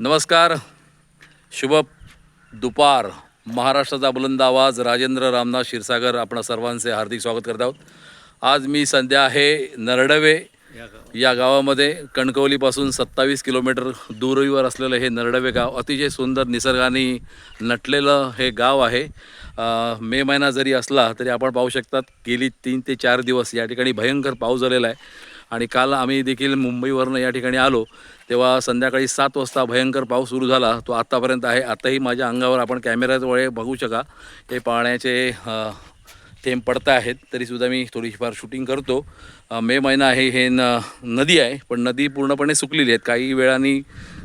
नमस्कार. शुभ दुपार. महाराष्ट्राचा बुलंद आवाज राजेंद्र रामनाथ क्षीरसागर आपणा सर्वांचे हार्दिक स्वागत करत आहोत. आज मी सध्या आहे नरडवे. या गावामध्ये कणकवलीपासून सत्तावीस किलोमीटर दूरीवर असलेलं हे नरडवे गाव अतिशय सुंदर निसर्गाने नटलेलं हे गाव आहे. मे महिना जरी असला तरी आपण पाहू शकतात गेली तीन ते चार दिवस या ठिकाणी भयंकर पाऊस झालेला आहे. आणि काल आम्ही देखील मुंबईवरनं या ठिकाणी आलो तेव्हा संध्याकाळी सात वाजता भयंकर पाऊस सुरू झाला. तो आत्तापर्यंत आहे. आत्ताही माझ्या अंगावर आपण कॅमेऱ्याद्वारे बघू शका. हे पाण्याचे थेंब पडत आहेत. तरीसुद्धा मी थोडीफार शूटिंग करतो. मे महिना आहे हे न नदी आहे. पण नदी पूर्णपणे सुकलेली आहेत. काही वेळाने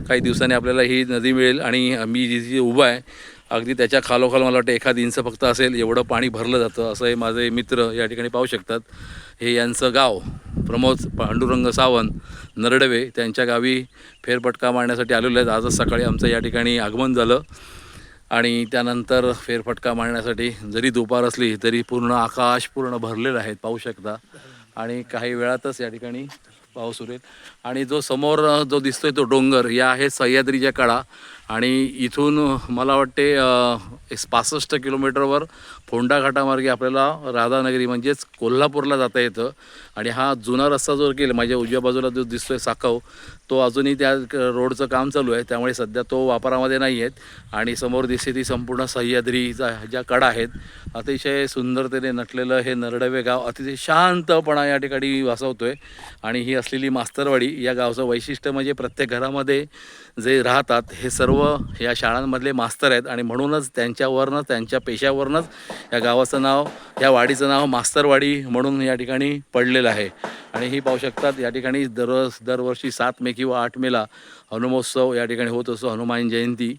काही दिवसांनी आपल्याला ही नदी मिळेल आणि मी जिथे उभा आहे अगदी त्याच्या खालोखाल मला वाटतं एखाद इंच फक्त असेल. एवढं पाणी भरलं जातं. असं हे माझे मित्र या ठिकाणी पाहू शकतात. हे यांचं गाव. प्रमोद पांडुरंग सावंत नरडवे त्यांच्या गावी फेरफटका मारण्यासाठी आलेले आहेत. आजच सकाळी आमचं या ठिकाणी आगमन झालं. आणि त्यानंतर फेरफटका मारण्यासाठी जरी दुपार असली तरी पूर्ण आकाश पूर्ण भरलेलं आहे पाहू शकता. आणि काही वेळातच या ठिकाणी पाऊस उरेल आणि जो समोर जो दिसतोय तो डोंगर या आहे सह्याद्रीच्या कडा आणि इथून मला वाटते एक पासष्ट किलोमीटरवर फोंडा घाटामार्गे आपल्याला राधानगरी म्हणजेच कोल्हापूरला जाता येतं. आणि हा जुना रस्ता जो गेला माझ्या उजव्या बाजूला जो दिसतोय साखव तो अजूनही त्या रोडचं काम चालू आहे. त्यामुळे सध्या तो वापरामध्ये नाही आहेत. आणि समोर दिसते ती संपूर्ण सह्याद्रीचा ज्या कडा आहेत अतिशय सुंदरतेने नटलेलं हे नरडवे गाव अतिशय शांतपणा या ठिकाणी वासवतोय. आणि ही असलेली मास्तरवाडी या गावचं वैशिष्ट्य म्हणजे प्रत्येक घरामध्ये जे राहतात हे सर्व या शाळांमधले मास्तर आहेत. आणि म्हणूनच त्यांच्यावरनंच त्यांच्या पेशावरनंच या गावाचं नाव या वाडीचं नाव मास्तरवाडी म्हणून या ठिकाणी पडलेलं आहे. आणि ही पाहू शकतात या ठिकाणी दर दरवर्षी सात मे किंवा आठ मेला हनुमोत्सव या ठिकाणी होत असतो हनुमान जयंती.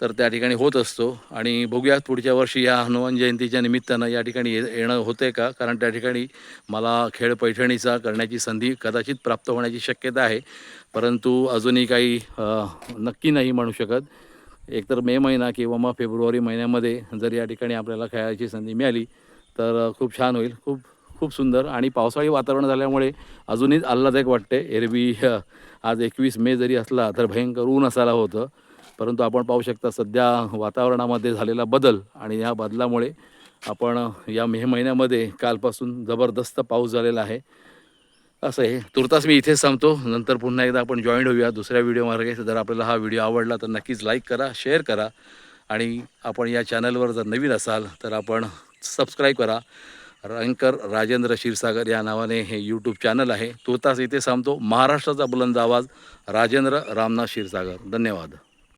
तर त्या ठिकाणी होत असतो. आणि बघूयात पुढच्या वर्षी या हनुमान जयंतीच्या निमित्तानं या ठिकाणी ये येणं होते का? कारण त्या ठिकाणी मला खेळ पैठणीचा करण्याची संधी कदाचित प्राप्त होण्याची शक्यता आहे. परंतु अजूनही काही नक्की नाही म्हणू शकत. एकतर मे महिना किंवा मग फेब्रुवारी महिन्यामध्ये जर या ठिकाणी आपल्याला खेळायची संधी मिळाली तर खूप छान होईल. खूप खूप सुंदर आणि पावसाळी वातावरण झाल्यामुळे अजूनही आल्हादायक वाटते एरवी आज एकवीस मे जरी असला तर भयंकर ऊन असायला होतं. परंतु आपण पाहू शकता सध्या वातावरणामध्ये झालेला बदल आणि या बदलामुळे आपण या मे महिन्यामध्ये कालपासून जबरदस्त पाऊस झालेला आहे. असं आहे. तुर्तास मी इथेच थांबतो. नंतर पुन्हा एकदा आपण जॉईंट होऊया दुसऱ्या व्हिडिओ मार्गे. जर आपल्याला हा व्हिडिओ आवडला तर नक्कीच लाईक करा शेअर करा आणि आपण या चॅनलवर जर नवीन असाल तर आपण सबस्क्राईब करा. रँकर राजेंद्र क्षीरसागर या नावाने हे यूट्यूब चॅनल आहे. तुर्तास इथे थांबतो. महाराष्ट्राचा बुलंद आवाज राजेंद्र रामनाथ क्षीरसागर. धन्यवाद.